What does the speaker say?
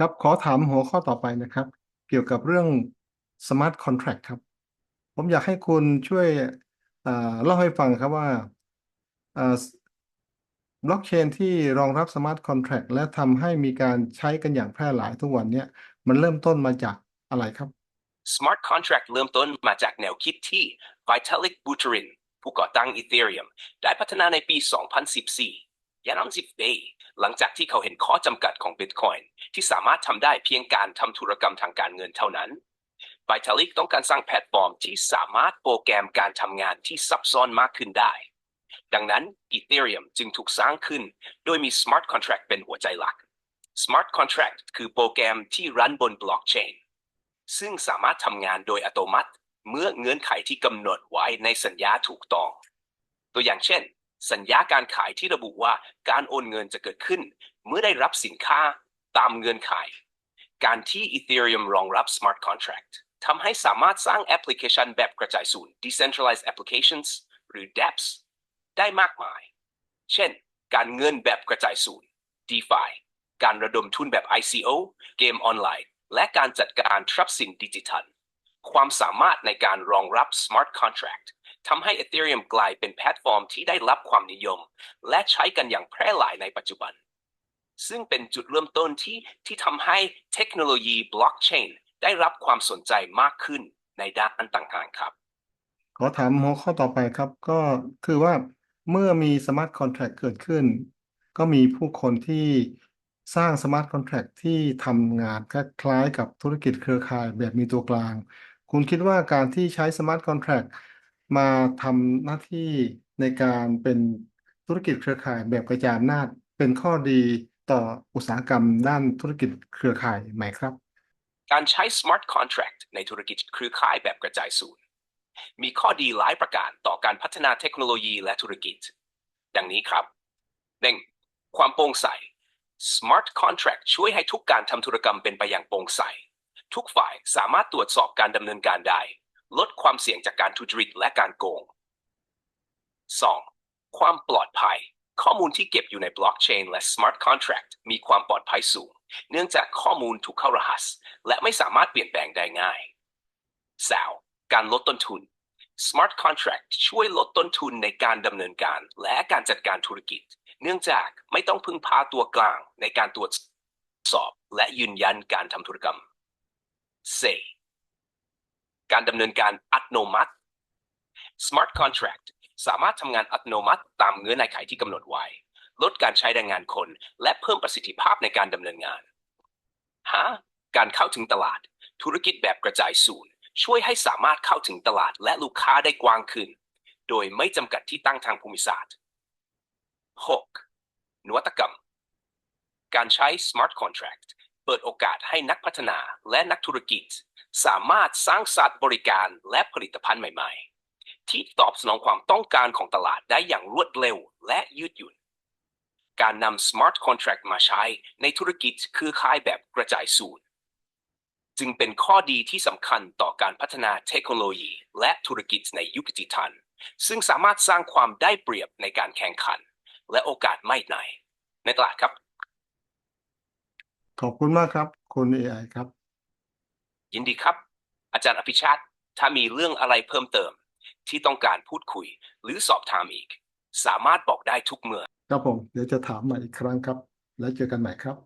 ครับขอถามหัวข้อต่อไปนะครับ เกี่ยวกับเรื่อง smart contract ครับ ผมอยากให้คุณช่วยเล่าให้ฟังครับว่าบล็อกเชนที่รองรับ smart contract และทำให้มีการใช้กันอย่างแพร่หลายทุกวันนี้มันเริ่มต้นมาจากอะไรครับ Smart Contract เริ่มต้นมาจากแนวคิดที่ Vitalik Buterin ผู้ก่อตั้ง Ethereum ได้พัฒนาในปี 2014 ยาวนาน10ปีหลังจากที่เขาเห็นข้อจำกัดของ Bitcoin ที่สามารถทำได้เพียงการทำธุรกรรมทางการเงินเท่านั้น Vitalik ต้องการสร้างแพลตฟอร์มที่สามารถโปรแกรมการทำงานที่ซับซ้อนมากขึ้นได้ ดังนั้น Ethereum จึงถูกสร้างขึ้น โดยมี Smart Contract เป็นหัวใจหลัก Smart Contract คือโปรแกรมที่รันบนบล็อกเชนซึ่งสามารถทำงานโดยอัตโนมัติ เมื่อเงื่อนไขที่กำหนดไว้ในสัญญาถูกต้อง ตัวอย่างเช่น สัญญาการขายที่ระบุว่าการโอนเงินจะเกิดขึ้น เมื่อได้รับสินค้าตามเงื่อนไข การที่ Ethereum รองรับ Smart Contract ทำให้สามารถสร้างแอปพลิเคชันแบบกระจายศูนย์ Decentralized Applications หรือ dApps ได้มากมาย เช่น การเงินแบบกระจายศูนย์ DeFi การระดมทุนแบบ ICO เกมออนไลน์ และการจัดการทรัพย์สินดิจิทัล ความสามารถในการรองรับ Smart Contract ทำให้ Ethereum กลายเป็นแพลตฟอร์มที่ได้รับความนิยม และใช้กันอย่างแพร่หลายในปัจจุบัน ซึ่งเป็นจุดเริ่มต้นที่ที่ทำให้เทคโนโลยีบล็อกเชนได้รับความสนใจมากขึ้นในด้านต่างๆครับ ขอถามหัวข้อต่อไปครับ ก็คือว่าเมื่อมี smart contract เกิดขึ้น ก็มีผู้คนที่สร้าง smart contract ที่ทำงานคล้ายๆกับธุรกิจเครือข่ายแบบมีตัวกลาง คุณคิดว่าการที่ใช้ smart contract มาทำหน้าที่ในการเป็นธุรกิจเครือข่ายแบบกระจายอำนาจ เป็นข้อดีต่ออุตสาหกรรมด้านธุรกิจเครือข่ายไหมครับ การใช้ Smart Contract ในธุรกิจเครือข่ายแบบกระจายศูนย์ มีข้อดีหลายประการต่อการพัฒนาเทคโนโลยีและธุรกิจ ดังนี้ครับ 1. ความโปร่งใส Smart Contract ช่วยให้ทุกการทำธุรกรรมเป็นไปอย่างโปร่งใส ทุกฝ่ายสามารถตรวจสอบการดำเนินการได้ ลดความเสี่ยงจากการทุจริตและการโกง 2. ความปลอดภัย ข้อมูลที่เก็บอยู่ในบล็อกเชนและ Smart Contract มีความปลอดภัยสูง เนื่องจากข้อมูลถูกเข้ารหัส และไม่สามารถเปลี่ยนแปลงได้ง่าย 3. การลดต้นทุน Smart Contract ช่วยลดต้นทุนในการดำเนินการและการจัดการธุรกิจ เนื่องจากไม่ต้องพึ่งพาตัวกลางในการตรวจสอบและยืนยันการทำธุรกรรม 4. การดำเนินการอัตโนมัติ Smart Contract สามารถทำงานอัตโนมัติตามเงื่อนไขที่กำหนดไว้ ลดการใช้แรงงานคน และเพิ่มประสิทธิภาพในการดำเนินงาน 5. การเข้าถึงตลาด ธุรกิจแบบกระจายศูนย์ ช่วยให้สามารถเข้าถึงตลาดและลูกค้าได้กว้างขึ้น โดยไม่จำกัดที่ตั้งทางภูมิศาสตร์ 6. นวัตกรรม การใช้ Smart Contract ปิดโอกาสให้นักพัฒนาและนักธุรกิจ สามารถสร้างสรรค์บริการและผลิตภัณฑ์ใหม่ๆ ที่ตอบสนองความต้องการของตลาดได้อย่างรวดเร็วและยืดหยุ่น การนำ Smart Contract มาใช้ในธุรกิจคือข่ายแบบกระจายศูนย์จึงเป็นข้อดีที่สำคัญต่อการพัฒนาเทคโนโลยี และธุรกิจในยุคดิจิทัล ซึ่งสามารถสร้างความได้เปรียบในการแข่งขัน และโอกาสไม่ในในตลาดครับ ขอบคุณมากครับ คุณ AI ครับ ยินดีครับ อาจารย์อภิชาติ ถ้ามีเรื่องอะไรเพิ่มเติม ที่ต้องการพูดคุย หรือสอบถามอีก สามารถบอกได้ทุกเมื่อ ครับผม เดี๋ยวจะถามใหม่อีกครั้งครับ แล้วเจอกันใหม่ครับ